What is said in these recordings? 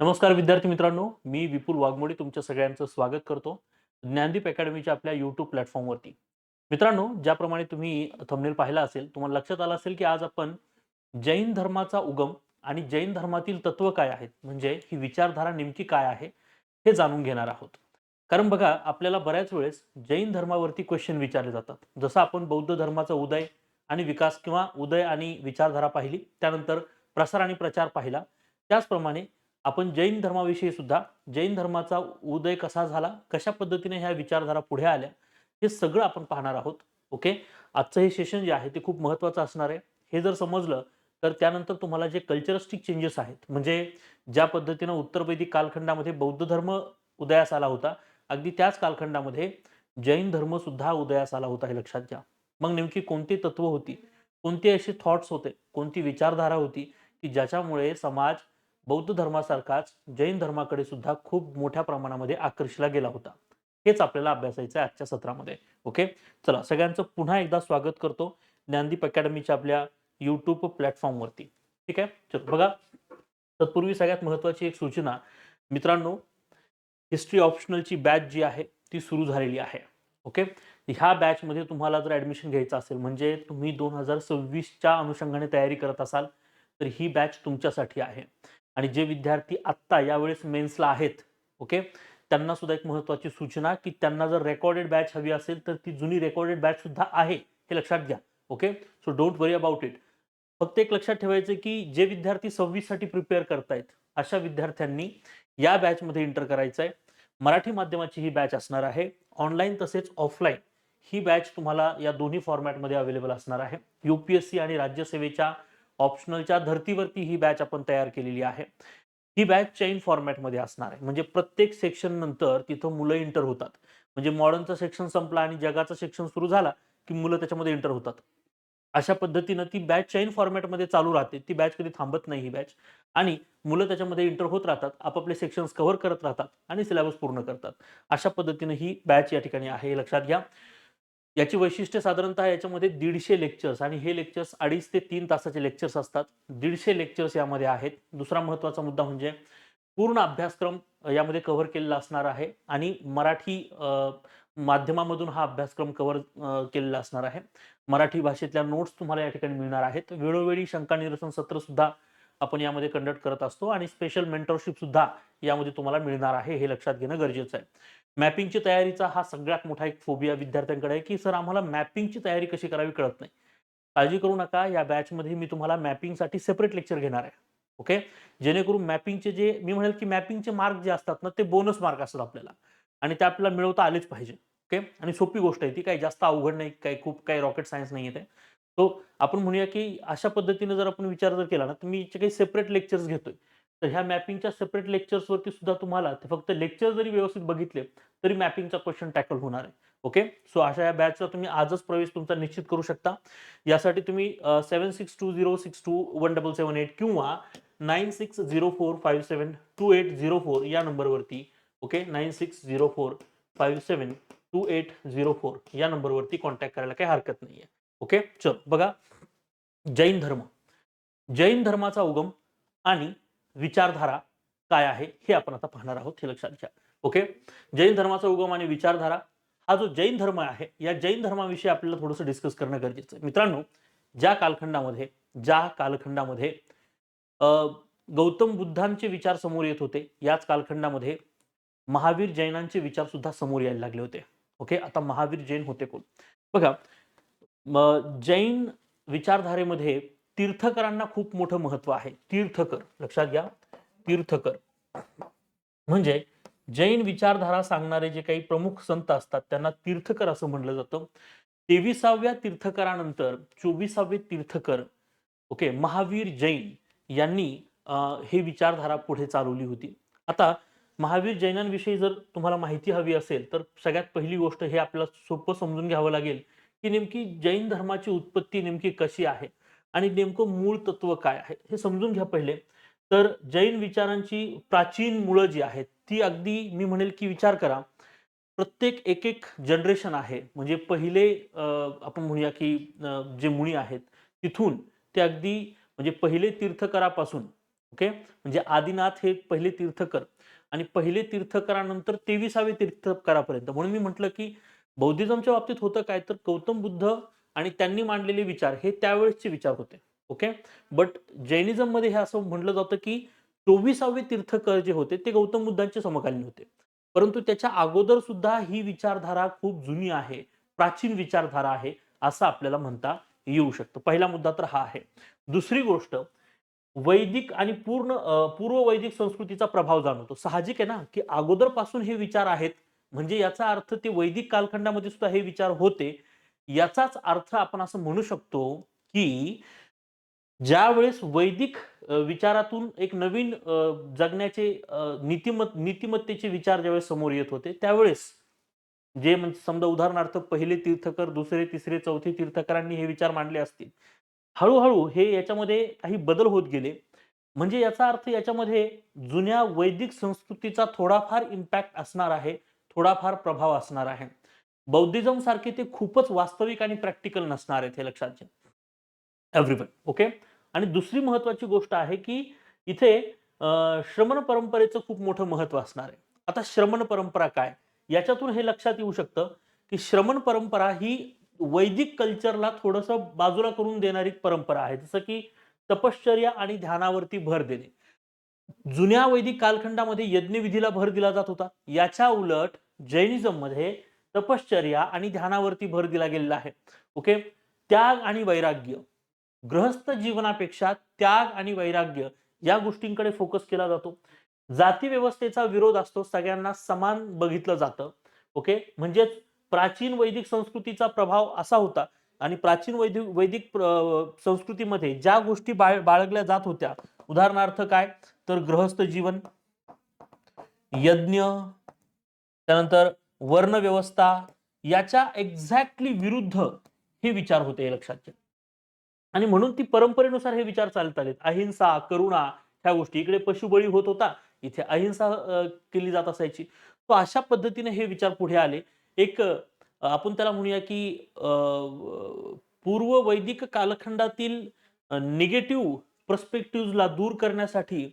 नमस्कार विद्यार्थी मित्रांनो मी विपुल वाघमोडे तुमच्या सगळ्यांचं स्वागत करतो ज्ञानदीप अकॅडमीच्या आपल्या यूट्यूब प्लॅटफॉर्मवरती मित्रांनो ज्याप्रमाणे तुम्ही थंबनेल पाहिला असेल तुम्हाला लक्षात आलं असेल की आज आपण जैन धर्माचा उगम आणि जैन धर्मातील तत्व काय आहेत म्हणजे ही विचारधारा नेमकी काय आहे हे जाणून घेणार आहोत. कारण बघा आपल्याला बऱ्याच वेळेस जैन धर्मावरती क्वेश्चन विचारले जातात. जसं आपण बौद्ध धर्माचा उदय आणि विकास किंवा उदय आणि विचारधारा पाहिली त्यानंतर प्रसार आणि प्रचार पाहिला त्याचप्रमाणे आपण जैन धर्माविषयी सुद्धा जैन धर्माचा उदय कसा झाला कशा पद्धतीने ह्या विचारधारा पुढे आल्या हे सगळं आपण पाहणार आहोत ओके? आजचं हे सेशन जे आहे ते खूप महत्त्वाचं असणार आहे. हे जर समजलं तर त्यानंतर तुम्हाला जे कल्चरस्टिक चेंजेस आहेत म्हणजे ज्या पद्धतीनं उत्तर वैदिक कालखंडामध्ये बौद्ध धर्म उदयास आला होता अगदी त्याच कालखंडामध्ये जैन धर्म सुद्धा उदयास आला होता हे लक्षात घ्या. मग नेमकी कोणती तत्व होती? कोणते असे थॉट्स होते? कोणती विचारधारा होती? की ज्याच्यामुळे समाज बौद्ध धर्मासारखाच जैन धर्माकडे सुद्धा खूप मोठ्या प्रमाणामध्ये आकर्षला गेला होता. हेच आपल्याला अभ्यासायचं आहे आजच्या सत्रामध्ये. ओके? चला सगळ्यांचं पुन्हा एकदा स्वागत करतो ज्ञानदीप अकॅडमीच्या आपल्या युट्यूब प्लॅटफॉर्मवरती. ठीक आहे? चलो बघा. तत्पूर्वी सगळ्यात महत्त्वाची एक सूचना. मित्रांनो हिस्ट्री ऑप्शनलची बॅच जी आहे ती सुरू झालेली आहे. ओके? ह्या बॅचमध्ये तुम्हाला जर ॲडमिशन घ्यायचं असेल म्हणजे तुम्ही दोन हजार सव्वीसच्या अनुषंगाने तयारी करत असाल तर ही बॅच तुमच्यासाठी आहे. आणि जे विद्यार्थी आत्ता यावेळेस मेन्सला आहेत ओके? त्यांना सुद्धा एक महत्त्वाची सूचना की त्यांना जर रेकॉर्डेड बॅच हवी असेल तर ती जुनी रेकॉर्डेड बॅच सुद्धा आहे हे लक्षात घ्या okay? So don't worry about it फक्त एक लक्षात ठेवायचं की जे विद्यार्थी सव्वीससाठी प्रिपेअर करतायत अशा विद्यार्थ्यांनी या बॅचमध्ये इंटर करायचं आहे. मराठी माध्यमाची ही बॅच असणार आहे. ऑनलाईन तसेच ऑफलाईन ही बॅच तुम्हाला या दोन्ही फॉर्मॅटमध्ये अवेलेबल असणार आहे. यू पी एस सी आणि राज्यसेवेच्या ऑप्शनलच्या धर्तीवरती ही बॅच आपण तयार केलेली आहे. ही बॅच चेन फॉर्मॅटमध्ये असणार आहे. म्हणजे प्रत्येक सेक्शन नंतर तिथं मुलं इंटर होतात. म्हणजे मॉडर्नचं सेक्शन संपला आणि जगाचं सेक्शन सुरू झाला की मुलं त्याच्यामध्ये इंटर होतात. अशा पद्धतीनं ती बॅच चैन फॉर्मॅटमध्ये चालू राहते. ती बॅच कधी थांबत नाही ही बॅच आणि मुलं त्याच्यामध्ये इंटर होत राहतात. आपापले सेक्शन्स कव्हर करत राहतात आणि सिलेबस पूर्ण करतात. अशा पद्धतीनं ही बॅच या ठिकाणी आहे. लक्षात घ्या. याची वैशिष्ट्य साधारणतः याच्यामध्ये दीडशे लेक्चर्स आणि हे लेक्चर्स अडीच ते तीन तासाचे लेक्चर्स असतात. दीडशे लेक्चर्स यामध्ये आहेत. दुसरा महत्त्वाचा मुद्दा म्हणजे पूर्ण अभ्यासक्रम यामध्ये कव्हर केलेला असणार आहे आणि मराठी माध्यमामधून हा अभ्यासक्रम कव्हर केलेला असणार आहे. मराठी भाषेतल्या नोट्स तुम्हाला या ठिकाणी मिळणार आहेत. वेळोवेळी शंका निरसन सत्र सुद्धा आपण यामध्ये कंडक्ट करत असतो आणि स्पेशल मेंटरशिप सुद्धा यामध्ये तुम्हाला मिळणार आहे हे लक्षात घेणं गरजेचं आहे. मॅपिंगची तयारीचा हा सगळ्यात मोठा एक फोबिया विद्यार्थ्यांकडे आहे की सर आम्हाला मॅपिंगची तयारी कशी करावी कळत नाही. काळजी करू नका या बॅचमध्ये मी तुम्हाला मॅपिंगसाठी सेपरेट लेक्चर घेणार आहे. ओके जेणेकरून मॅपिंगचे जे मी म्हणेल की मॅपिंगचे मार्क जे असतात ना ते बोनस मार्क असतात आपल्याला. आणि ते आपल्याला मिळवता आलेच पाहिजे. ओके आणि सोपी गोष्ट आहे ती काही जास्त अवघड नाही काही खूप काही रॉकेट सायन्स नाही आहे तो आपण म्हणूया की अशा पद्धतीने जर आपण विचार जर केला ना तर मी याचे काही सेपरेट लेक्चर्स घेतोय तर ह्या मॅपिंगच्या सेपरेट लेक्चर्सवरती सुद्धा तुम्हाला ते फक्त लेक्चर जरी व्यवस्थित बघितले तरी मॅपिंगचा क्वेश्चन टॅकल होणार आहे. ओके सो अशा या बॅचला तुम्ही आजच प्रवेश तुमचा निश्चित करू शकता. यासाठी तुम्ही seven six two zero six two one double seven eight किंवा nine six zero four five seven two eight zero four या नंबरवरती okay nine six zero four five seven two eight zero four या नंबरवरती contact करायला काही हरकत नाही आहे ओके? चल बघा. जैन धर्म. जैन धर्माचा उगम आणि विचारधारा काय आहे हे आपण आता पाहणार आहोत हे लक्षात घ्या. ओके? जैन धर्माचा उगम आणि विचारधारा हा जो जैन धर्म आहे या जैन धर्माविषयी आपल्याला थोडंसं डिस्कस करणं गरजेचं आहे. मित्रांनो ज्या कालखंडामध्ये ज्या कालखंडामध्ये गौतम बुद्धांचे विचार समोर येत होते याच कालखंडामध्ये महावीर जैनांचे विचार सुद्धा समोर यायला लागले होते. ओके? आता महावीर जैन होते कोण? बघा मग जैन विचारधारेमध्ये तीर्थकरांना खूप मोठं महत्त्व आहे. तीर्थकर लक्षात घ्या तीर्थकर. म्हणजे जैन विचारधारा सांगणारे जे काही प्रमुख संत असतात त्यांना तीर्थकर असं म्हणलं जातं. तेविसाव्या तीर्थकरानंतर चोवीसावे तीर्थकर ओके महावीर जैन यांनी अं, हे विचारधारा पुढे चालवली होती. आता महावीर जैनांविषयी जर तुम्हाला माहिती हवी असेल तर सगळ्यात पहिली गोष्ट हे आपल्याला सोपं समजून घ्यावं लागेल. की नेमकी जैन धर्माची उत्पत्ती नेमकी कशी आहे आणि नेमकं मूळ तत्व काय आहे हे समजून घ्या पहिले. तर जैन विचारांची प्राचीन मुळं जी आहेत ती अगदी मी म्हणेल की विचार करा. प्रत्येक एक एक जनरेशन आहे. म्हणजे पहिले आपण म्हणूया की जे मुनी आहेत तिथून ते अगदी म्हणजे पहिले तीर्थकरापासून ओके? म्हणजे आदिनाथ हे पहिले तीर्थकर आणि पहिले तीर्थकरानंतर तेविसावे तीर्थकरापर्यंत. म्हणून मी म्हटलं की बौद्धिझमच्या बाबतीत होतं काय तर गौतम बुद्ध आणि त्यांनी मांडलेले विचार हे त्यावेळेसचे विचार होते ओके बट जैनिझममध्ये हे असं म्हटलं जातं की चोवीसावे तीर्थकर जे होते ते गौतम बुद्धांचे समकालीन होते. परंतु त्याच्या अगोदर सुद्धा ही विचारधारा खूप जुनी आहे प्राचीन विचारधारा आहे असं आपल्याला म्हणता येऊ शकतं. पहिला मुद्दा तर हा आहे. दुसरी गोष्ट वैदिक आणि पूर्ण पूर्व वैदिक संस्कृतीचा प्रभाव जाणवतो. साहजिक आहे ना की अगोदरपासून हे विचार आहेत म्हणजे याचा अर्थ ते वैदिक कालखंडामध्ये सुद्धा हे विचार होते. याचाच अर्थ आपण असं म्हणू शकतो की ज्या वेळेस वैदिक विचारातून एक नवीन जगण्याचे नीतिमत नीतिमत्तेचे विचार ज्यावेळेस समोर येत होते त्यावेळेस जे म्हणजे समजा उदाहरणार्थ पहिले तीर्थकर दुसरे तिसरे चौथे तीर्थकरांनी हे विचार मांडले असतील. हळूहळू हे याच्यामध्ये काही बदल होत गेले. म्हणजे याचा अर्थ याच्यामध्ये जुन्या वैदिक संस्कृतीचा थोडाफार इम्पॅक्ट असणार आहे. थोडाफार प्रभाव असणार आहे. बौद्धिझम सारखे ते खूपच वास्तविक आणि प्रॅक्टिकल नसणार आहेत हे लक्षात घ्या. एव्हरीवन ओके आणि दुसरी महत्वाची गोष्ट आहे की इथे श्रमण परंपरेचं खूप मोठं महत्त्व असणार आहे. आता श्रमण परंपरा काय? याच्यातून हे लक्षात येऊ शकतं की श्रमण परंपरा ही वैदिक कल्चरला थोडंसं बाजूला करून देणारी परंपरा आहे. जसं की तपश्चर्या आणि ध्यानावरती भर देणे. जुन्या वैदिक कालखंडामध्ये यज्ञविधीला भर दिला जात होता. याच्या उलट जैनिझममध्ये तपश्चर्या आणि ध्यानावरती भर दिला गेलेला आहे. ओके? त्याग आणि वैराग्य. गृहस्थ जीवनापेक्षा त्याग आणि वैराग्य या गोष्टींकडे फोकस केला जातो. जाती व्यवस्थेचा विरोध असतो सगळ्यांना समान बघितलं जातं. ओके? म्हणजेच प्राचीन वैदिक संस्कृतीचा प्रभाव असा होता आणि प्राचीन वैदिक वैदिक प्र- संस्कृतीमध्ये ज्या गोष्टी बाळ बाळगल्या जात होत्या उदाहरणार्थ काय? तर गृहस्थ जीवन यज्ञ त्यानंतर वर्ण व्यवस्था याच्या एक्झॅक्टली विरुद्ध हे विचार होते हे लक्षात घ्या आणि म्हणून ती परंपरेनुसार हे विचार चालत आलेत. अहिंसा करुणा ह्या गोष्टी. इकडे पशुबळी होत होता इथे अहिंसा केली जात असायची. तो अशा पद्धतीने हे विचार पुढे आले. एक आपण त्याला म्हणूया की पूर्व वैदिक कालखंडातील निगेटिव्ह पर्स्पेक्टिव्हला दूर करण्यासाठी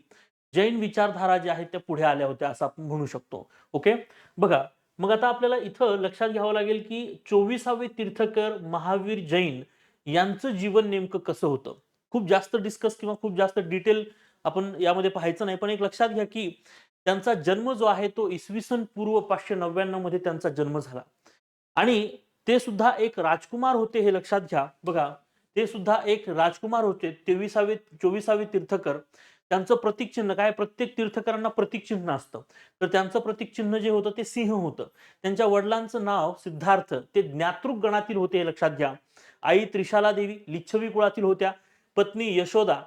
जैन विचारधारा ज्या आहेत त्या पुढे आल्या होत्या असं आपण म्हणू शकतो. ओके? बघा मग आता आपल्याला इथं लक्षात घ्यावं लागेल की चोवीसावे तीर्थकर महावीर जैन यांचं जीवन नेमकं कसं होतं? खूप जास्त डिस्कस किंवा खूप जास्त डिटेल आपण यामध्ये पाहायचं नाही पण एक लक्षात घ्या की त्यांचा जन्म जो आहे तो इसवी सन पूर्व पाचशे नव्याण्णवमध्ये त्यांचा जन्म झाला. आणि ते सुद्धा एक राजकुमार होते हे लक्षात घ्या. बघा ते सुद्धा एक राजकुमार होते तेविसावे चोवीसावे तीर्थकर. त्यांचं प्रतीक चिन्ह काय? प्रत्येक तीर्थकरांना प्रतीक चिन्ह असतं. तर त्यांचं प्रतीक चिन्ह जे होतं ते सिंह होतं. त्यांच्या वडिलांचं नाव सिद्धार्थ ते ज्ञातृक गणातील होते हे लक्षात घ्या. आई त्रिशाला देवी लिच्छवी कुळातील होत्या. पत्नी यशोदा.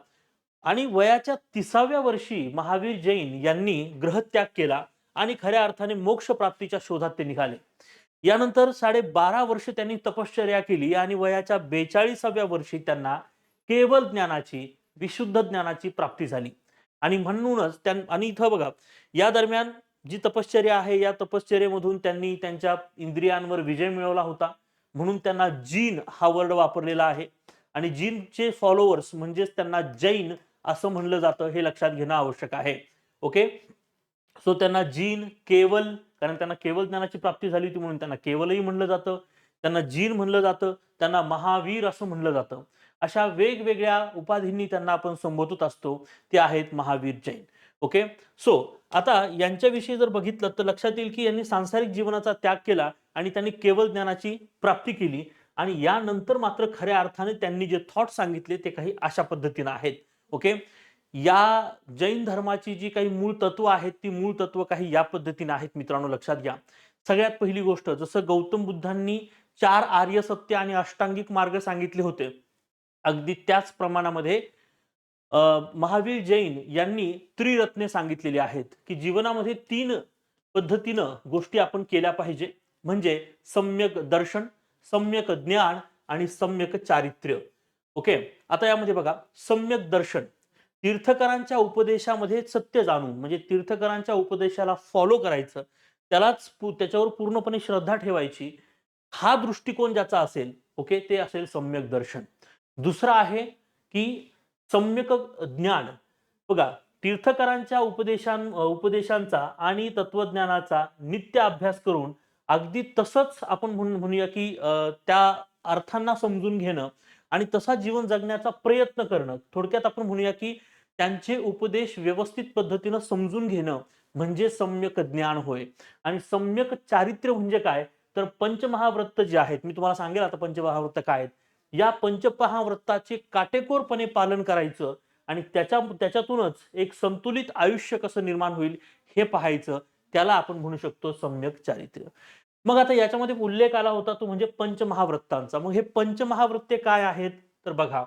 आणि वयाच्या तिसाव्या वर्षी महावीर जैन यांनी ग्रहत्याग केला आणि खऱ्या अर्थाने मोक्ष प्राप्तीच्या शोधात ते निघाले. यानंतर साडेबारा वर्ष त्यांनी तपश्चर्या केली आणि वयाच्या बेचाळीसाव्या वर्षी त्यांना केवळ ज्ञानाची विशुद्ध ज्ञानाची प्राप्ती झाली. आणि म्हणूनच त्यां आणि इथं बघा या दरम्यान जी तपश्चर्या आहे या तपश्चर्येमधून त्यांनी त्यांच्या इंद्रियांवर विजय मिळवला होता. म्हणून त्यांना जीन हा वर्ड वापरलेला आहे. आणि जीनचे फॉलोअर्स म्हणजेच त्यांना जैन असं म्हणलं जातं हे लक्षात घेणं आवश्यक आहे. ओके? सो त्यांना जीन केवल कारण त्यांना केवल ज्ञानाची प्राप्ती झाली होती म्हणून त्यांना केवलही म्हणलं जातं. त्यांना जीन म्हणलं जातं. त्यांना महावीर असं म्हणलं जातं. अशा वेगवेगळ्या उपाधींनी त्यांना आपण संबोधत असतो ते आहेत महावीर जैन. ओके सो आता यांच्याविषयी जर बघितलं तर लक्षात येईल की यांनी सांसारिक जीवनाचा त्याग केला आणि त्यांनी केवळ ज्ञानाची प्राप्ती केली आणि यानंतर मात्र खऱ्या अर्थाने त्यांनी जे थॉट सांगितले ते काही अशा पद्धतीनं आहेत. ओके या जैन धर्माची जी काही मूळ तत्व आहेत ती मूळ तत्व काही या पद्धतीने आहेत मित्रांनो लक्षात घ्या. सगळ्यात पहिली गोष्ट जसं गौतम बुद्धांनी चार आर्य सत्य आणि अष्टांगिक मार्ग सांगितले होते. अगदी त्याच प्रमाणामध्ये महावीर जैन यांनी त्रिरत्ने सांगितलेली आहेत की जीवनामध्ये तीन पद्धतीनं गोष्टी आपण केल्या पाहिजे. म्हणजे सम्यक दर्शन सम्यक ज्ञान आणि सम्यक चारित्र्य. ओके? आता यामध्ये बघा सम्यक दर्शन. तीर्थकरांच्या उपदेशामध्ये सत्य जाणून म्हणजे तीर्थकरांच्या उपदेशाला फॉलो करायचं त्यालाच त्याच्यावर पूर्णपणे श्रद्धा ठेवायची हा दृष्टिकोन ज्याचा असेल ओके ते असेल सम्यक दर्शन. दुसरं आहे की सम्यक ज्ञान. बघा तीर्थकरांच्या उपदेशां उपदेशांचा आणि तत्वज्ञानाचा नित्य अभ्यास करून अगदी तसंच आपण म्हणू- म्हणूया की त्या अर्थांना समजून घेणं आणि तसा जीवन जगण्याचा प्रयत्न करणं. थोडक्यात आपण म्हणूया की त्यांचे उपदेश व्यवस्थित पद्धतीनं समजून घेणं म्हणजे सम्यक ज्ञान होय. आणि सम्यक चारित्र्य म्हणजे काय? तर पंचमहाव्रत जे आहेत मी तुम्हाला सांगेल आता पंचमहाव्रत काय आहेत. या पंचमहाव्रताचे काटेकोरपणे पालन करायचं आणि त्याच्या त्याच्यातूनच एक संतुलित आयुष्य कसं निर्माण होईल हे पाहायचं त्याला आपण म्हणू शकतो सम्यक चारित्र्य. मग आता याच्यामध्ये उल्लेख आला होता तो म्हणजे पंचमहाव्रतांचा. मग हे पंचमहाव्रते काय आहेत? तर बघा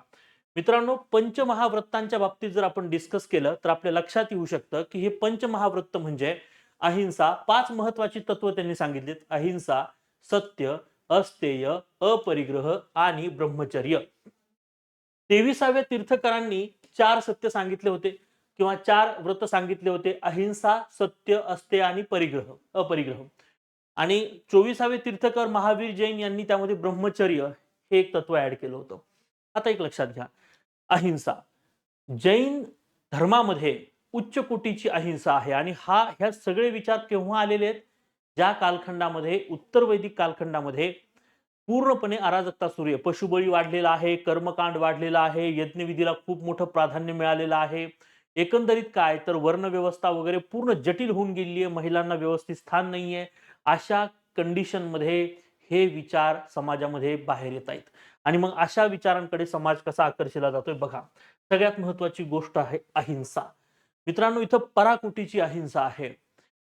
मित्रांनो पंचमहाव्रतांच्या बाबतीत जर आपण डिस्कस केलं तर आपल्या लक्षात येऊ शकतं की हे पंचमहाव्रत म्हणजे अहिंसा. पाच महत्वाची तत्व त्यांनी सांगितलीत. अहिंसा सत्य अस्तेय अपरिग्रह आणि ब्रह्मचर्य. तेविसाव्या तीर्थकरांनी चार सत्य सांगितले होते किंवा चार व्रत सांगितले होते अहिंसा सत्य अस्ते आणि परिग्रह अपरिग्रह. आणि चोवीसावे तीर्थकर महावीर जैन यांनी त्यामध्ये ब्रह्मचर्य हे एक तत्व ऍड केलं होतं. आता एक लक्षात घ्या. अहिंसा. जैन धर्मामध्ये उच्च कोटीची अहिंसा आहे आणि हा ह्या सगळे विचार केव्हा आलेले आहेत? ज्या कालखंडामध्ये उत्तर वैदिक कालखंडामध्ये पूर्णपणे अराजकता सुरू आहे. पशुबळी वाढलेला आहे कर्मकांड वाढलेला आहे यज्ञविधीला खूप मोठं प्राधान्य मिळालेलं आहे. एकंदरीत काय? तर वर्णव्यवस्था वगैरे पूर्ण जटिल होऊन गेली आहे महिलांना व्यवस्थित स्थान नाहीये. अशा कंडिशनमध्ये हे विचार समाजामध्ये बाहेर येत आहेत. आणि मग अशा विचारांकडे समाज कसा आकर्षिला जातोय बघा. सगळ्यात महत्वाची गोष्ट आहे अहिंसा. मित्रांनो इथं पराकुटीची अहिंसा आहे.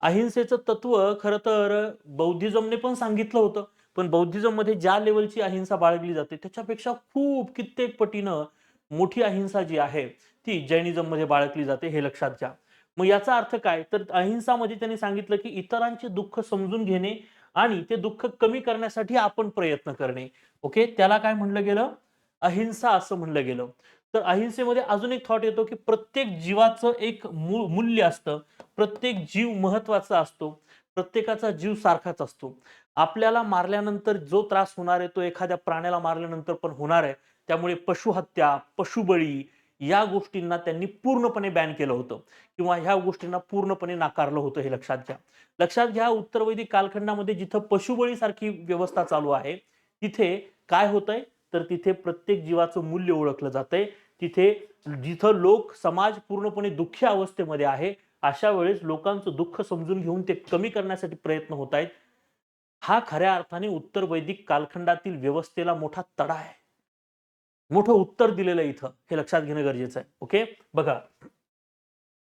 अहिंसेचं तत्व खरं तर बौद्धिझमने पण सांगितलं होतं. पण बौद्धिझममध्ये ज्या लेवलची अहिंसा बाळगली जाते त्याच्यापेक्षा खूप कित्येक पटीनं मोठी अहिंसा जी आहे ती जैनिझममध्ये बाळगली जाते हे लक्षात घ्या. मग याचा अर्थ काय? तर अहिंसामध्ये त्यांनी सांगितलं की इतरांचे दुःख समजून घेणे आणि ते दुःख कमी करण्यासाठी आपण प्रयत्न करणे. ओके? त्याला काय म्हणलं गेलं? अहिंसा असं म्हणलं गेलं. तर अहिंसेमध्ये अजून एक थॉट येतो की प्रत्येक जीवाचं एक मूल्य असतं. प्रत्येक जीव महत्त्वाचा असतो. प्रत्येकाचा जीव सारखाच असतो. आपल्याला मारल्यानंतर जो त्रास होणार आहे तो एखाद्या प्राण्याला मारल्यानंतर पण होणार आहे. त्यामुळे पशुहत्या पशुबळी या गोष्टींना त्यांनी पूर्णपणे बॅन केलं होतं. किंवा ह्या गोष्टींना पूर्णपणे नाकारलं होतं हे लक्षात घ्या. लक्षात घ्या उत्तर वैदिक कालखंडामध्ये जिथं पशुबळी सारखी व्यवस्था चालू आहे तिथे काय होतंय? तर तिथे प्रत्येक जीवाचं मूल्य ओळखलं जातंय. तिथे जिथं लोक समाज पूर्णपणे दुःखी अवस्थेमध्ये आहे अशा वेळेस लोकांचं दुःख समजून घेऊन ते कमी करण्यासाठी प्रयत्न होत आहेत. हा खऱ्या अर्थाने उत्तर वैदिक कालखंडातील व्यवस्थेला मोठा तडा आहे. मोठं उत्तर दिलेलं आहे इथं. हे लक्षात घेणं गरजेचं आहे. ओके? बघा.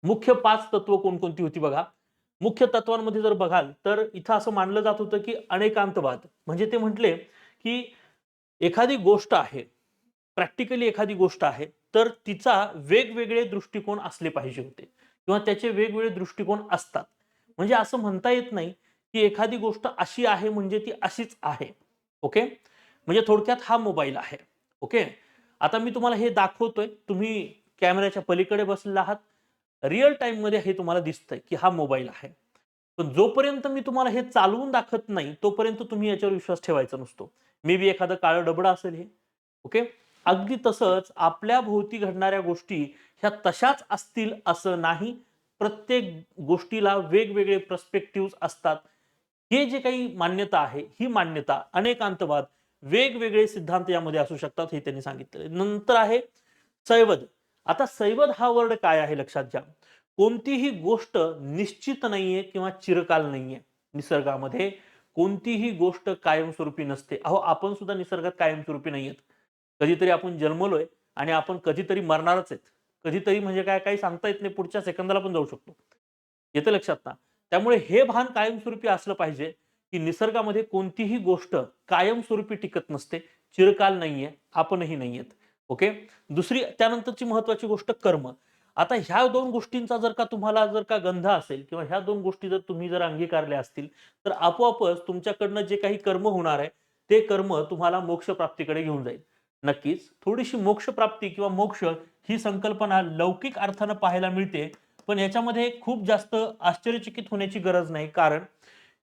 मुख्य पाच तत्व कोणकोणती होती बघा? मुख्य तत्वांमध्ये जर बघाल तर इथं असं मानलं जात होतं की अनेकांतवाद. म्हणजे ते म्हटले की एखादी गोष्ट आहे प्रॅक्टिकली एखादी गोष्ट आहे तर तिचा वेगवेगळे दृष्टिकोन असले पाहिजे होते. किंवा त्याचे वेगवेगळे दृष्टिकोन असतात. म्हणजे असं म्हणता येत नाही की एखादी गोष्ट अशी आहे म्हणजे ती अशीच आहे. ओके? म्हणजे थोडक्यात हा मोबाईल आहे. ओके? आता मी तुम्हाला हे दाखवतोय. तुम्ही कॅमेऱ्याच्या पलीकडे बसलेला आहात. रिअल टाइममध्ये हे तुम्हाला दिसतंय की हा मोबाईल आहे. पण जोपर्यंत मी तुम्हाला हे चालवून दाखवत नाही तोपर्यंत तुम्ही याच्यावर विश्वास ठेवायचा नसतो. मे बी एखादं काळं डबडं असेल हे. ओके? अगदी तसंच आपल्या भोवती घडणाऱ्या गोष्टी ह्या तशाच असतील असं नाही. प्रत्येक गोष्टीला वेगवेगळे प्रस्पेक्टिव्ह असतात. हे जे काही मान्यता आहे ही मान्यता अनेकांतवाद वेगवेगळे सिद्धांत यामध्ये असू शकतात हे त्यांनी सांगितलं नंतर आहे सैवद आता सैवद हा वर्ड काय आहे लक्षात घ्या. कोणतीही गोष्ट निश्चित नाहीये किंवा चिरकाल नाहीये. निसर्गामध्ये कोणतीही गोष्ट कायमस्वरूपी नसते. अहो आपण सुद्धा निसर्गात कायमस्वरूपी नाहीयेत. कधीतरी आपण जन्मलोय आणि आपण कधीतरी मरणारच आहेत. कधीतरी म्हणजे काय काही सांगता येत नाही पुढच्या सेकंदाला पण जाऊ शकतो. येतं लक्षात ना. त्यामुळे हे भान कायमस्वरूपी असलं पाहिजे की निसर्गामध्ये कोणतीही गोष्ट कायमस्वरूपी टिकत नसते. चिरकाल नाहीये आपणही नाहीयेत. ओके? दुसरी त्यानंतरची महत्वाची गोष्ट कर्म. आता ह्या दोन गोष्टींचा जर का तुम्हाला जर का गंध असेल किंवा ह्या दोन गोष्टी जर तुम्ही जर अंगीकारल्या असतील तर आपोआपच तुमच्याकडनं जे काही कर्म होणार आहे ते कर्म तुम्हाला मोक्ष प्राप्तीकडे घेऊन जाईल. नक्कीच थोडीशी मोक्ष प्राप्ती किंवा मोक्ष ही संकल्पना लौकिक अर्थानं पाहायला मिळते पण याच्यामध्ये खूप जास्त आश्चर्यचकित होण्याची गरज नाही. कारण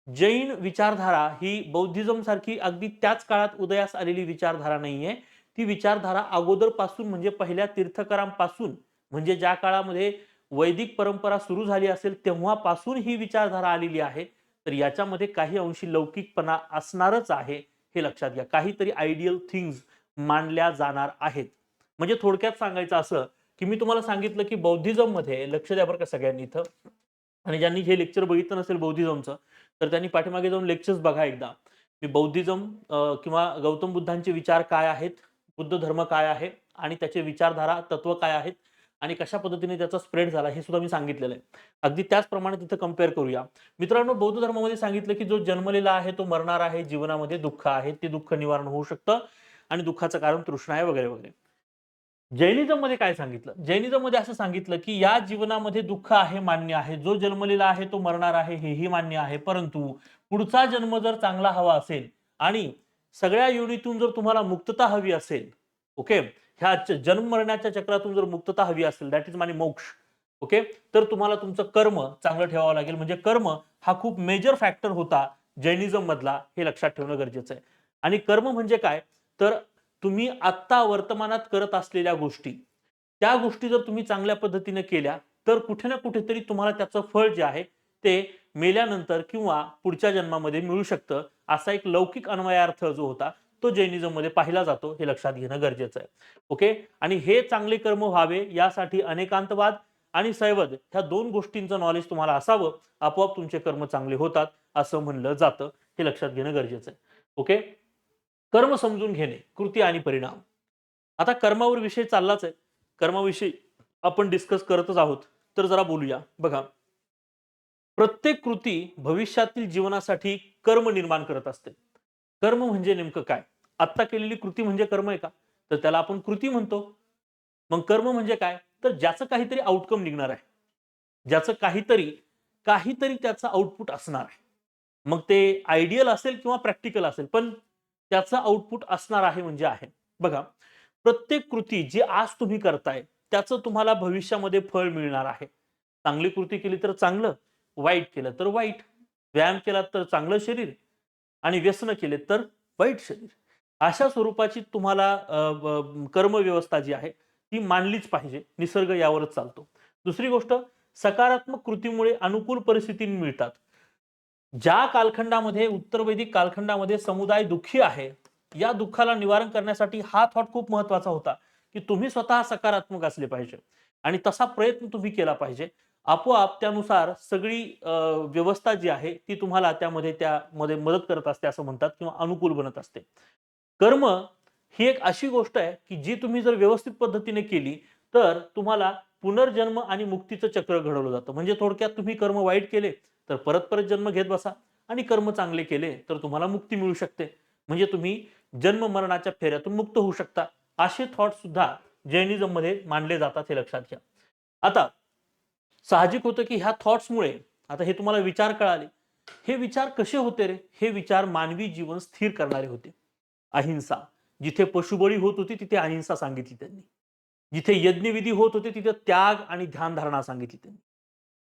जैन विचारधारा ही बौद्धिझम सारखी अगदी त्याच काळात उदयास आलेली विचारधारा नाहीये. ती विचारधारा अगोदरपासून म्हणजे पहिल्या तीर्थकरांपासून म्हणजे ज्या काळामध्ये वैदिक परंपरा सुरू झाली असेल तेव्हापासून ही विचारधारा आलेली आहे. तर याच्यामध्ये काही अंशी लौकिकपणा असणारच आहे हे लक्षात घ्या. काहीतरी आयडियल थिंग्स मांडल्या जाणार आहेत. म्हणजे थोडक्यात सांगायचं असं की मी तुम्हाला सांगितलं की बौद्धिझममध्ये लक्ष द्या बरं का सगळ्यांनी इथं. आणि ज्यांनी हे लेक्चर बघितलं नसेल बौद्धिझमचं तर त्यांनी पाठीमागे जाऊन लेक्चर्स बघा एकदा. मी बौद्धिझम किंवा गौतम बुद्धांचे विचार काय आहेत बुद्ध धर्म काय आहे आणि त्याचे विचारधारा तत्व काय आहेत आणि कशा पद्धतीने त्याचा स्प्रेड झाला हे सुद्धा मी सांगितलेलं आहे. अगदी त्याचप्रमाणे तिथं कंपेअर करूया. मित्रांनो बौद्ध धर्मामध्ये सांगितलं की जो जन्मलेला आहे तो मरणार आहे जीवनामध्ये दुःख आहे ते दुःख निवारण होऊ शकतं. आणि दुःखाचं कारण तृष्णा आहे वगैरे वगैरे. जैनिझममध्ये काय सांगितलं? जैनिझममध्ये असं सांगितलं की या जीवनामध्ये दुःख आहे मान्य आहे. जो जन्मलेला आहे तो मरणार आहे हेही मान्य आहे. परंतु पुढचा जन्म जर चांगला हवा असेल आणि सगळ्या योनीतून जर तुम्हाला मुक्तता हवी असेल ओके? ह्या जन्म मरण्याच्या चक्रातून जर मुक्तता हवी असेल दॅट इज माने मोक्ष ओके? तर तुम्हाला तुमचं कर्म चांगलं ठेवावं लागेल. म्हणजे कर्म हा खूप मेजर फॅक्टर होता जैनिझम मधला हे लक्षात ठेवणं गरजेचं आहे. आणि कर्म म्हणजे काय? तर तुम्ही आत्ता वर्तमानात करत असलेल्या गोष्टी त्या गोष्टी जर तुम्ही चांगल्या पद्धतीने केल्या तर कुठे ना कुठेतरी तुम्हाला त्याचं फळ जे आहे ते मेल्यानंतर किंवा पुढच्या जन्मामध्ये मिळू शकतं. असा एक लौकिक अन्वयार्थ जो होता तो जैनिझममध्ये पाहिला जातो हे लक्षात घेणं गरजेचं आहे. ओके? आणि हे चांगले कर्म व्हावे यासाठी अनेकांतवाद आणि सैवद ह्या दोन गोष्टींचं नॉलेज तुम्हाला असावं. आपोआप तुमचे कर्म चांगले होतात असं म्हणलं जातं हे लक्षात घेणं गरजेचं आहे. ओके? कर्म समजून घेणे कृती आणि परिणाम. आता कर्मावर विषय चाललाच आहे. कर्माविषयी आपण डिस्कस करतच आहोत. तर जरा बोलूया. बघा. प्रत्येक कृती भविष्यातील जीवनासाठी कर्म निर्माण करत असते. कर्म म्हणजे नेमकं काय? आत्ता केलेली कृती म्हणजे कर्म आहे का? तर त्याला आपण कृती म्हणतो. मग कर्म म्हणजे काय? तर ज्याचं काहीतरी आउटकम निघणार आहे. ज्याचं काहीतरी काहीतरी त्याचं आउटपुट असणार आहे. मग ते आयडियल असेल किंवा प्रॅक्टिकल असेल. पण त्याचं आउटपुट असणार आहे म्हणजे आहे. बघा प्रत्येक कृती जी आज तुम्ही करताय त्याचं तुम्हाला भविष्यामध्ये फळ मिळणार आहे. चांगली कृती केली तर चांगलं वाईट केलं तर वाईट. व्यायाम केला तर चांगलं शरीर आणि व्यसन केले तर वाईट शरीर. अशा स्वरूपाची तुम्हाला कर्मव्यवस्था जी आहे ती मानलीच पाहिजे. निसर्ग यावरच चालतो. दुसरी गोष्ट सकारात्मक कृतीमुळे अनुकूल परिस्थिती मिळतात. ज्या कालखंडामध्ये उत्तर वैदिक कालखंडामध्ये समुदाय दुःखी आहे या दुःखाला निवारण करण्यासाठी हा थॉट खूप महत्त्वाचा होता की तुम्ही स्वतः सकारात्मक असले पाहिजे. आणि तसा प्रयत्न तुम्ही केला पाहिजे. आपोआप त्यानुसार सगळी व्यवस्था जी आहे ती तुम्हाला त्यामध्ये त्यामध्ये मदत करत असते असं म्हणतात किंवा अनुकूल बनत असते. कर्म ही एक अशी गोष्ट आहे की जी तुम्ही जर व्यवस्थित पद्धतीने केली तर तुम्हाला पुनर्जन्म आणि मुक्तीचं चक्र घडवलं जातं. म्हणजे थोडक्यात तुम्ही कर्म वाईट केले तर परत परत जन्म घेत बसा. आणि कर्म चांगले केले तर तुम्हाला मुक्ती मिळू शकते. म्हणजे तुम्ही जन्म मरणाच्या फेऱ्यातून मुक्त होऊ शकता. असे थॉट सुद्धा जैनिझममध्ये मांडले जातात हे लक्षात घ्या. आता साहजिक होतं की ह्या थॉट्समुळे आता हे तुम्हाला विचार कळाले. हे विचार कसे होते रे? हे विचार मानवी जीवन स्थिर करणारे होते. अहिंसा. जिथे पशुबळी होत होती तिथे अहिंसा सांगितली त्यांनी. जिथे यज्ञविधी होत होते तिथे त्याग आणि ध्यानधारणा सांगितली त्यांनी.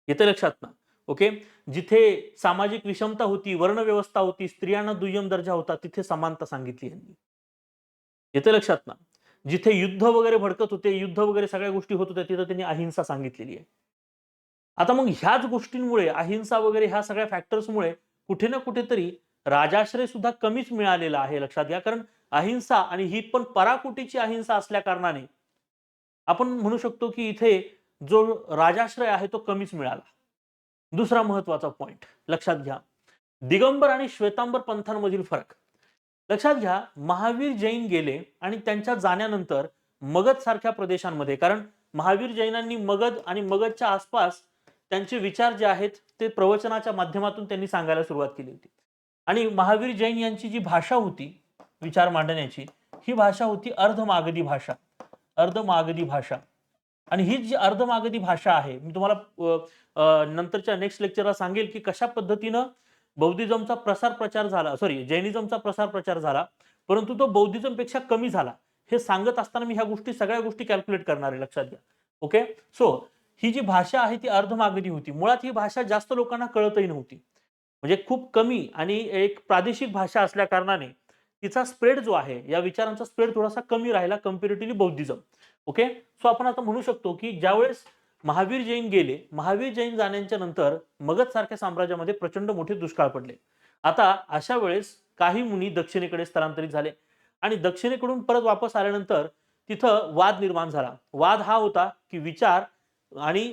येते लक्षात ना. ओके? जिथे सामाजिक विषमता होती वर्णव्यवस्था होती स्त्रियांना दुय्यम दर्जा होता तिथे समानता सांगितली यांनी. येते लक्षात ना? जिथे युद्ध वगैरे भडकत होते युद्ध वगैरे सगळ्या गोष्टी होत होत्या तिथं त्यांनी अहिंसा सांगितलेली आहे. आता मग ह्याच गोष्टींमुळे अहिंसा वगैरे ह्या सगळ्या फॅक्टर्समुळे कुठे ना कुठेतरी राजाश्रय सुद्धा कमीच मिळालेला आहे लक्षात घ्या. कारण अहिंसा आणि ही पण पराकोटीची अहिंसा असल्या कारणाने आपण म्हणू शकतो की इथे जो राजाश्रय आहे तो कमीच मिळाला. दुसरा महत्त्वाचा पॉइंट लक्षात घ्या. दिगंबर आणि श्वेतांबर पंथांमधील फरक. लक्षात घ्या महावीर जैन गेले आणि त्यांच्या जाण्यानंतर मगध सारख्या प्रदेशांमध्ये कारण महावीर जैनांनी मगध आणि मगधच्या आसपास त्यांचे विचार जे आहेत ते प्रवचनाच्या माध्यमातून त्यांनी सांगायला सुरुवात केली होती. आणि महावीर जैन यांची जी भाषा होती विचार मांडण्याची ही भाषा होती अर्धमागधी भाषा. अर्धमागधी भाषा. आणि ही जी अर्धमागधी भाषा आहे मी तुम्हाला नंतरच्या नेक्स्ट लेक्चरला सांगेल की कशा पद्धतीनं बौद्धिझमचा प्रसार प्रचार झाला सॉरी जैनिझमचा प्रसार प्रचार झाला परंतु तो बौद्धिजमपेक्षा कमी झाला. हे सांगत असताना मी ह्या गोष्टी सगळ्या गोष्टी कॅल्क्युलेट करणार आहे लक्षात घ्या. ओके सो ही जी भाषा आहे ती अर्धमागधी होती. मुळात ही भाषा जास्त लोकांना कळतही नव्हती. म्हणजे खूप कमी आणि एक प्रादेशिक भाषा असल्या कारणाने तिचा स्प्रेड जो आहे या विचारांचा स्प्रेड थोडासा कमी राहिला कम्पेरेटिव्हली बौद्धिझम. ओके? सो आपण आता म्हणू शकतो की ज्यावेळेस महावीर जैन गेले महावीर जैन जाण्याच्या नंतर मगध सारख्या साम्राज्यामध्ये प्रचंड मोठे दुष्काळ पडले. आता अशा वेळेस काही मुनी दक्षिणेकडे स्थलांतरित झाले आणि दक्षिणेकडून परत वापस आल्यानंतर तिथं वाद निर्माण झाला. वाद हा होता की विचार आणि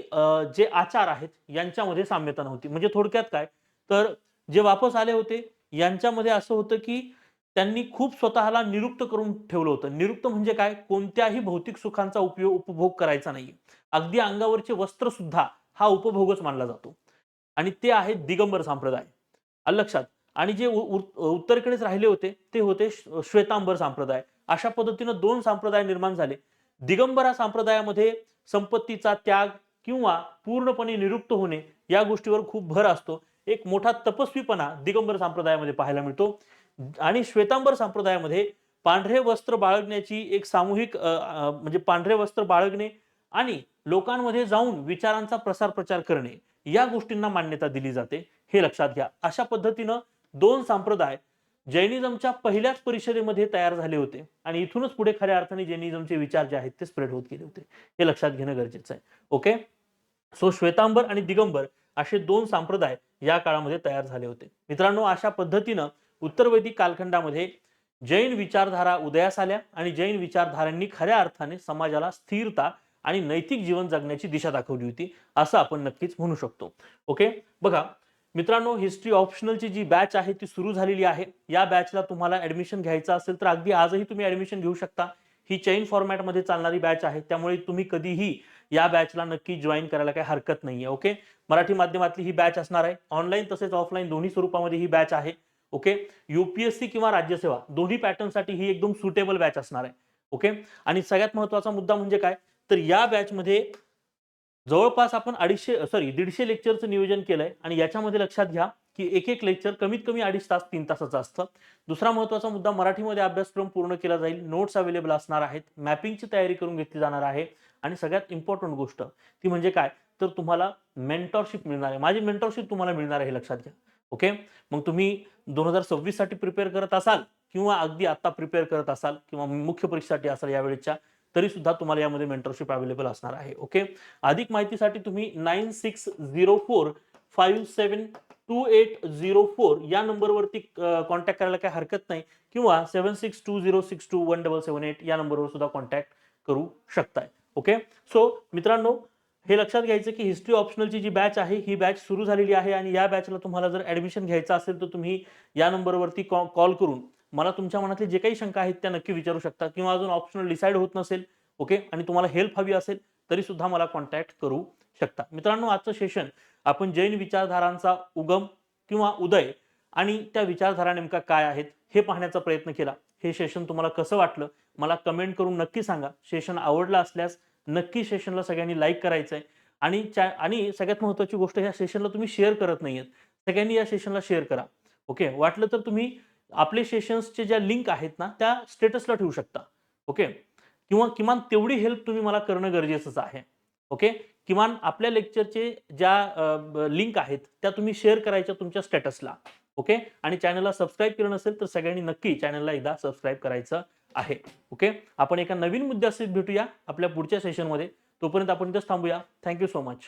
जे आचार आहेत यांच्यामध्ये साम्यता नव्हती. म्हणजे थोडक्यात काय? तर जे वापस आले होते यांच्यामध्ये असं होतं की त्यांनी खूप स्वतःला निरुक्त करून ठेवलं होतं. निरुक्त म्हणजे काय? कोणत्याही भौतिक सुखांचा उपयोग उपभोग करायचा नाही अगदी अंगावरचे वस्त्र सुद्धा हा उपभोगच मानला जातो. आणि ते आहे दिगंबर संप्रदाय. लक्षात? आणि जे उत्तरेकडेच राहिले होते ते होते श्वेतांबर संप्रदाय. अशा पद्धतीनं दोन संप्रदाय निर्माण झाले. दिगंबरा संप्रदायामध्ये संपत्तीचा त्याग किंवा पूर्णपणे निरुक्त होणे या गोष्टीवर खूप भर असतो. एक मोठा तपस्वीपणा दिगंबर संप्रदायामध्ये पाहायला मिळतो. आणि श्वेतांबर संप्रदायामध्ये पांढरे वस्त्र बाळगण्याची एक सामूहिक म्हणजे पांढरे वस्त्र बाळगणे आणि लोकांमध्ये जाऊन विचारांचा प्रसार प्रचार करणे या गोष्टींना मान्यता दिली जाते. हे लक्षात घ्या. अशा पद्धतीनं दोन संप्रदाय जैनिझमच्या पहिल्याच परिषदेमध्ये तयार झाले होते आणि इथूनच पुढे खऱ्या अर्थाने जैनिझमचे विचार जे आहेत ते स्प्रेड होत गेले होते. हे लक्षात घेणं गरजेचं आहे. ओके? सो श्वेतांबर आणि दिगंबर असे दोन संप्रदाय या काळामध्ये तयार झाले होते. मित्रांनो अशा पद्धतीनं उत्तर वैदिक कालखंडामध्ये जैन विचारधारा उदयास आल्या आणि जैन विचारधारांनी खऱ्या अर्थाने समाजाला स्थिरता आणि नैतिक जीवन जगण्याची दिशा दाखवली होती असं आपण नक्कीच म्हणू शकतो. ओके बघा मित्रांनो हिस्ट्री ऑप्शनलची जी बॅच आहे ती सुरू झालेली आहे. या बॅचला तुम्हाला ऍडमिशन घ्यायचं असेल तर अगदी आजही तुम्ही ऍडमिशन घेऊ शकता. ही चैन फॉर्मॅटमध्ये चालणारी बॅच आहे त्यामुळे तुम्ही कधीही या बॅचला नक्की जॉईन करायला काही हरकत नाहीये. ओके मराठी माध्यमातली ही बॅच असणार आहे. ऑनलाईन तसेच ऑफलाईन दोन्ही स्वरूपामध्ये ही बॅच आहे. ओके? युपीएससी किंवा राज्यसेवा दोन्ही पॅटर्नसाठी ही एकदम सुटेबल बॅच असणार आहे. ओके? आणि सगळ्यात महत्त्वाचा मुद्दा म्हणजे काय? तर या बॅचमध्ये जवळपास आपण अडीचशे सॉरी दीडशे लेक्चरचं नियोजन केलंय आणि याच्यामध्ये लक्षात घ्या की एक एक लेक्चर कमीत कमी अडीच तास तीन तासाचं असतं. दुसरा महत्त्वाचा मुद्दा मराठीमध्ये अभ्यासक्रम पूर्ण केला जाईल. नोट्स अवेलेबल असणार आहेत. मॅपिंगची तयारी करून घेतली जाणार आहे. आणि सगळ्यात इम्पॉर्टंट गोष्ट ती म्हणजे काय? तर तुम्हाला मेंटॉरशिप मिळणार आहे. माझी मेंटॉरशिप तुम्हाला मिळणार आहे हे लक्षात घ्या. ओके मग तुम्ही दोन हजार सव्वीससाठी प्रिपेअर करत असाल किंवा अगदी आता प्रिपेअर करत असाल किंवा मुख्य परीक्षेसाठी असाल यावेळेच्या तरी सुद्धा तुम्हाला यामध्ये मेंटरशिप अवेलेबल असणार आहे. ओके अधिक माहितीसाठी तुम्ही nine six zero four five seven two eight zero four या नंबरवरती कॉन्टॅक्ट करायला काही हरकत नाही किंवा seven six two zero six two one double seven eight या नंबरवर सुद्धा कॉन्टॅक्ट करू शकताय. ओके सो मित्रांनो हे लक्षात घ्यायचं की हिस्ट्री ऑप्शनलची जी बॅच आहे ही बॅच सुरू झालेली आहे आणि या बॅचला तुम्हाला जर ऍडमिशन घ्यायचं असेल तर तुम्ही या नंबरवरती कॉ कॉल करून मला तुमच्या मनातली जे काही शंका आहेत त्या नक्की विचारू शकता किंवा अजून ऑप्शनल डिसाईड होत नसेल ओके आणि तुम्हाला हेल्प हवी असेल तरी सुद्धा मला कॉन्टॅक्ट करू शकता. मित्रांनो आजचं सेशन आपण जैन विचारधारांचा उगम किंवा उदय आणि त्या विचारधारा नेमका काय आहेत हे पाहण्याचा प्रयत्न केला. हे सेशन तुम्हाला कसं वाटलं मला कमेंट करून नक्की सांगा. सेशन आवडलं असल्यास नक्की सेशनला सगळ्यांनी लाईक करायचं आहे आणि च्या आणि सगळ्यात महत्त्वाची गोष्ट ह्या सेशनला तुम्ही शेअर करत नाहीयेत. सगळ्यांनी या सेशनला शेअर करा. ओके वाटलं तर तुम्ही आपले सेशन्सचे ज्या लिंक आहेत ना त्या स्टेटसला ठेवू शकता. ओके किंवा किमान तेवढी हेल्प तुम्ही मला करणं गरजेचंच आहे. ओके किमान आपल्या लेक्चरचे ज्या लिंक आहेत त्या तुम्ही शेअर करायच्या तुमच्या स्टेटसला ओके आणि चॅनलला सबस्क्राईब केलं नसेल तर सगळ्यांनी नक्की चॅनलला एकदा सबस्क्राईब करायचं. आहे. ओके आपण एका नवीन मुद्द्यासहित भेटूया आपल्या पुढच्या सेशनमध्ये तोपर्यंत आपण इथंच थांबूया. Thank you so much